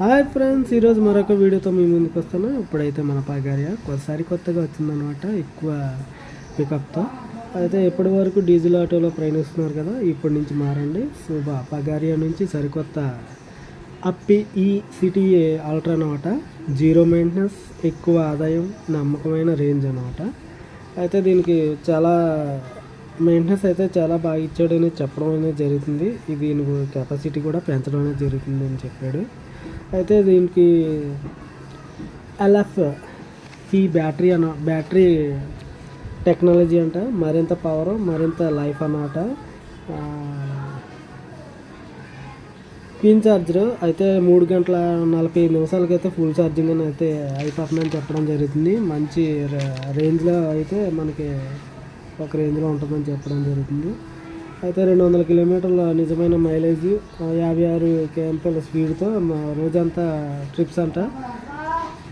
Hi friends ఈరోజు మరొక వీడియోతో మీ ముందుకు వస్తాను. ఇప్పుడైతే మన పగారియా కొత్తసారి కొత్తగా వచ్చిందనమాట ఎక్కువ పికప్తో అయితే ఇప్పటి వరకు డీజిల్ ఆటోలో ప్రయాణిస్తున్నారు కదా ఇప్పటి నుంచి మారండి. సో పగారియా నుంచి సరికొత్త అప్పి ఈ సిటీ ఆల్ట్రా అనమాట జీరో మెయింటెనెన్స్ ఎక్కువ ఆదాయం నమ్మకమైన రేంజ్ అనమాట అయితే దీనికి చాలా మెయింటెనెన్స్ అయితే చాలా బాగా ఇచ్చాడు అని చెప్పడం అనేది జరుగుతుంది. ఇది దీని కెపాసిటీ కూడా పెంచడం అనేది జరుగుతుంది అని చెప్పాడు. అయితే దీనికి ఎల్ఎఫ్ ఈ బ్యాటరీ అన్న బ్యాటరీ టెక్నాలజీ అంట మరింత పవర్ మరింత లైఫ్ అన్నమాట. ఆ, క్వీన్ ఛార్జర్ అయితే మూడు గంటల నలభై ఐదు నిమిషాలకైతే ఫుల్ ఛార్జింగ్ అని అయితే అయిపోతుందని చెప్పడం జరుగుతుంది. మంచి రే- రేంజ్లో అయితే మనకి ఒక రేంజ్లో ఉంటుందని చెప్పడం జరుగుతుంది. అయితే రెండు వందల కిలోమీటర్ల నిజమైన మైలేజ్ యాభై ఆరు కేఎంపీల స్పీడ్తో రోజంతా ట్రిప్స్ అంట.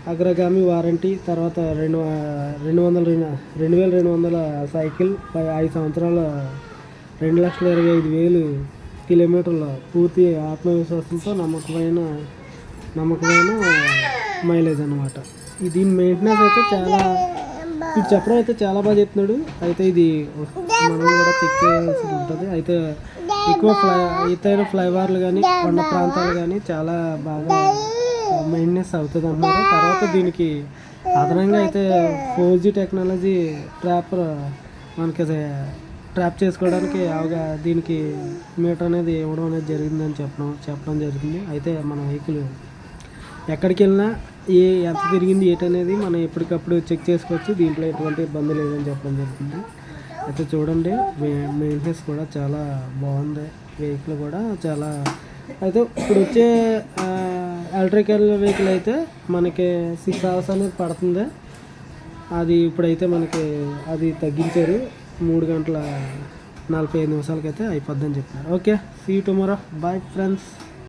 అగ్రగామి వారంటీ తర్వాత రెండు రెండు వందల రెండు వేల రెండు వందల సైకిల్ పై ఐదు సంవత్సరాల రెండు లక్షల ఇరవై ఐదు వేలు కిలోమీటర్ల పూర్తి ఆత్మవిశ్వాసంతో నమ్మకమైన నమ్మకమైన మైలేజ్ అనమాట దీని మెయింటెనెన్స్ అయితే చాలా ఇది చెప్పడం అయితే చాలా బాగా చెప్తున్నాడు. అయితే ఇది మనం కూడా చెక్ చేయాల్సి ఉంటుంది. అయితే ఎక్కువ ఫ్లై ఎత్తైన ఫ్లైఓవర్లు కానీ కొండ ప్రాంతాలు కానీ చాలా బాగా మెయింటెనెన్స్ అవుతుంది అన్నారు. తర్వాత దీనికి అదనంగా అయితే ఫోర్ జీ టెక్నాలజీ ట్రాప్ మనకి అది ట్రాప్ చేసుకోవడానికి అవగా దీనికి మీటర్ అనేది ఇవ్వడం అనేది జరిగిందని చెప్పడం చెప్పడం జరిగింది. అయితే మన వెహికల్ ఎక్కడికి వెళ్ళినా ఏ ఎంత తిరిగింది ఏటనేది మనం ఎప్పటికప్పుడు చెక్ చేసుకోవచ్చు. దీంట్లో ఎటువంటి ఇబ్బంది లేదని చెప్పడం జరుగుతుంది. అయితే చూడండి మెయింటెనెన్స్ కూడా చాలా బాగుంది. వెహికల్ కూడా చాలా అయితే ఇప్పుడు వచ్చే ఎలక్ట్రికల్ వెహికల్ అయితే మనకి సిక్స్ అవర్స్ అనేది పడుతుంది. అది ఇప్పుడైతే మనకి అది తగ్గించారు. మూడు గంటల నలభై ఐదు నిమిషాలకైతే అయిపోద్దని చెప్పినారు. Okay see tomorrow bye friends